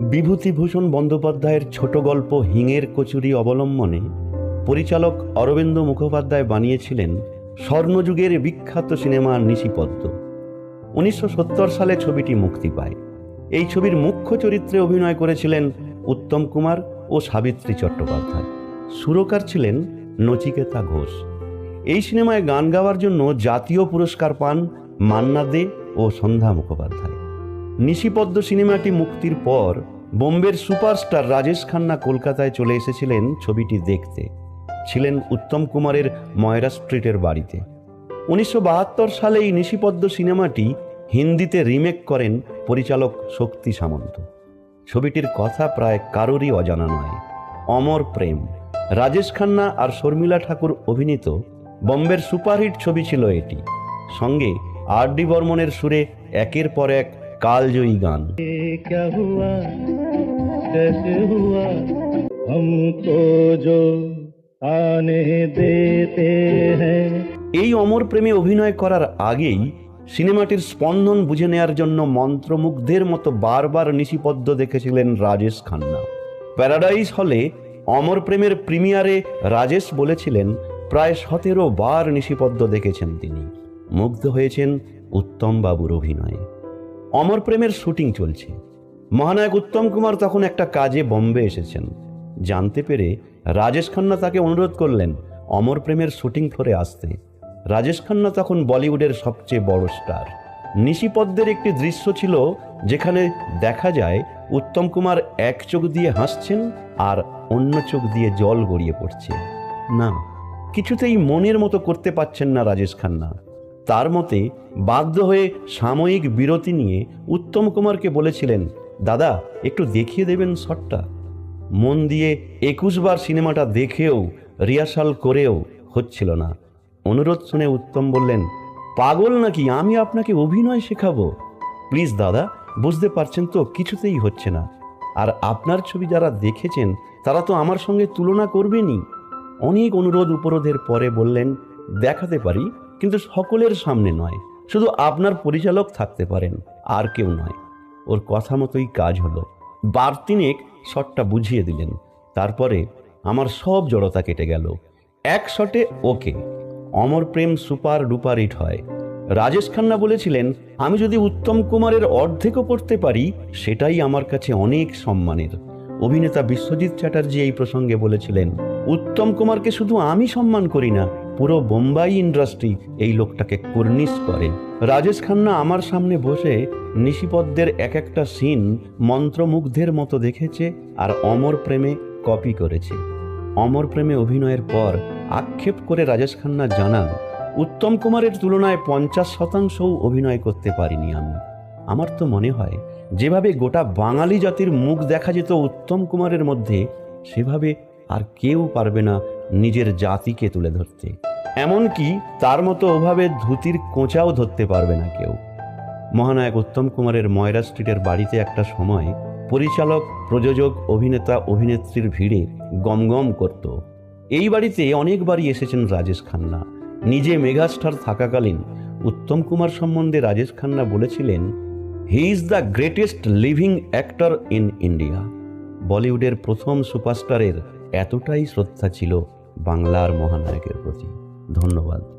বিভূতিভূষণ বন্দ্যোপাধ্যায়ের ছোট গল্প হিঙের কচুরি অবলম্বনে পরিচালক অরবিন্দ মুখোপাধ্যায় বানিয়েছিলেন স্বর্ণযুগের বিখ্যাত সিনেমা নিশিপদ্ম। উনিশশো সত্তর সালে ছবিটি মুক্তি পায়। এই ছবির মুখ্য চরিত্রে অভিনয় করেছিলেন উত্তম কুমার ও সাবিত্রী চট্টোপাধ্যায়। সুরকার ছিলেন নচিকেতা ঘোষ। এই সিনেমায় গান গাওয়ার জন্য জাতীয় পুরস্কার পান মান্না দে ও সন্ধ্যা মুখোপাধ্যায়। নিশিপদ্ম সিনেমাটি মুক্তির পর বোম্বের সুপারস্টার রাজেশ খান্না কলকাতায় চলে এসেছিলেন ছবিটি দেখতে। ছিলেন উত্তম কুমারের ময়রা স্ট্রিটের বাড়িতে। উনিশশো বাহাত্তর সালে এই নিশিপদ্ম সিনেমাটি হিন্দিতে রিমেক করেন পরিচালক শক্তি সামন্ত। ছবিটির কথা প্রায় কারোরই অজানা নয়। অমর প্রেম। রাজেশ খান্না আর শর্মিলা ঠাকুর অভিনীত বম্বের সুপারহিট ছবি ছিল এটি। সঙ্গে আর ডি বর্মনের সুরে একের পর এক কালজয়ী গান। এই অমর প্রেমে অভিনয় করার আগেই সিনেমাটির স্পন্দন বুঝে নেয়ার জন্য মন্ত্রমুগ্ধের মতো বারবার নিশিপদ্ম দেখেছিলেন রাজেশ খান্না। প্যারাডাইজ হলে অমর প্রেমের প্রিমিয়ারে রাজেশ বলেছিলেন প্রায় সতেরো বার নিশিপদ্ম দেখেছেন তিনি। মুগ্ধ হয়েছেন উত্তমবাবুর অভিনয়ে। অমর প্রেমের শুটিং চলছে। মহানায়ক উত্তম কুমার তখন একটা কাজে বম্বে এসেছেন। জানতে পেরে রাজেশ খান্না তাকে অনুরোধ করলেন অমর প্রেমের শুটিং ফ্লোরে আসতে। রাজেশ খান্না তখন বলিউডের সবচেয়ে বড় স্টার। নিশিপদ্মের একটি দৃশ্য ছিল যেখানে দেখা যায় উত্তম কুমার এক চোখ দিয়ে হাসছেন আর অন্য চোখ দিয়ে জল গড়িয়ে পড়ছে। না, কিছুতেই মনের মতো করতে পারছেন না রাজেশ খান্না। তার মতে বাধ্য হয়ে সাময়িক বিরতি নিয়ে উত্তম কুমারকে বলেছিলেন, দাদা, একটু দেখিয়ে দেবেন শটটা। মন দিয়ে একুশবার সিনেমাটা দেখেও, রিহার্সাল করেও হচ্ছিল না। অনুরোধ শুনে উত্তম বললেন, পাগল নাকি? আমি আপনাকে অভিনয় শেখাবো। প্লিজ দাদা, বুঝতে পারছেন তো, কিছুতেই হচ্ছে না। আর আপনার ছবি যারা দেখেছেন, তারা তো আমার সঙ্গে তুলনা করবেনই। অনেক অনুরোধ উপরোধের পরে বললেন, দেখাতে পারি? কিন্তু সকলের সামনে নয়, শুধু আপনার পরিচালক থাকতে পারেন, আর কেউ নয়। ওর কথা মতোই কাজ হলো। বার তিনেক শটটা বুঝিয়ে দিলেন। তারপরে আমার সব জড়তা কেটে গেল। এক শটে okay. Amar Prem super duper hit হয়। রাজেশ খান্না বলেছিলেন, আমি যদি উত্তম কুমারের অর্ধেকও পড়তে পারি, সেটাই আমার কাছে অনেক সম্মানের। অভিনেতা বিশ্বজিৎ চ্যাটার্জি এই প্রসঙ্গে বলেছিলেন, উত্তম কুমারকে শুধু আমি সম্মান করি না পুরো বোম্বাই ইন্ডাস্ট্রি এই লোকটাকে কুর্নিশ করে। রাজেশ খান্না আমার সামনে বসে নিশিপদ্মের এক একটা সিন মন্ত্রমুগ্ধের মতো দেখেছে আর অমর প্রেমে কপি করেছে। অমর প্রেমে অভিনয়ের পর আক্ষেপ করে রাজেশ খান্না জানান, উত্তম কুমারের তুলনায় পঞ্চাশ শতাংশও অভিনয় করতে পারিনি আমি। আমার তো মনে হয়, যেভাবে গোটা বাঙালি জাতির মুখ দেখা যেত উত্তম কুমারের মধ্যে, সেভাবে আর কেউ পারবে না নিজের জাতিকে তুলে ধরতে। এমনকি তার মতো ওভাবে ধুতির কোঁচাও ধরতে পারবে না কেউ। মহানায়ক উত্তম কুমারের ময়রা স্ট্রিটের বাড়িতে একটা সময় পরিচালক, প্রযোজক, অভিনেতা, অভিনেত্রীর ভিড়ে গমগম করত। এই বাড়িতে অনেকবারই এসেছেন রাজেশ খান্না। নিজে মেগাস্টার থাকাকালীন উত্তম কুমার সম্বন্ধে রাজেশ খান্না বলেছিলেন he is the greatest living actor in India বলিউডের প্রথম সুপারস্টারের এতটাই শ্রদ্ধা ছিল বাংলার মহানায়কের প্রতি। ধন্যবাদ।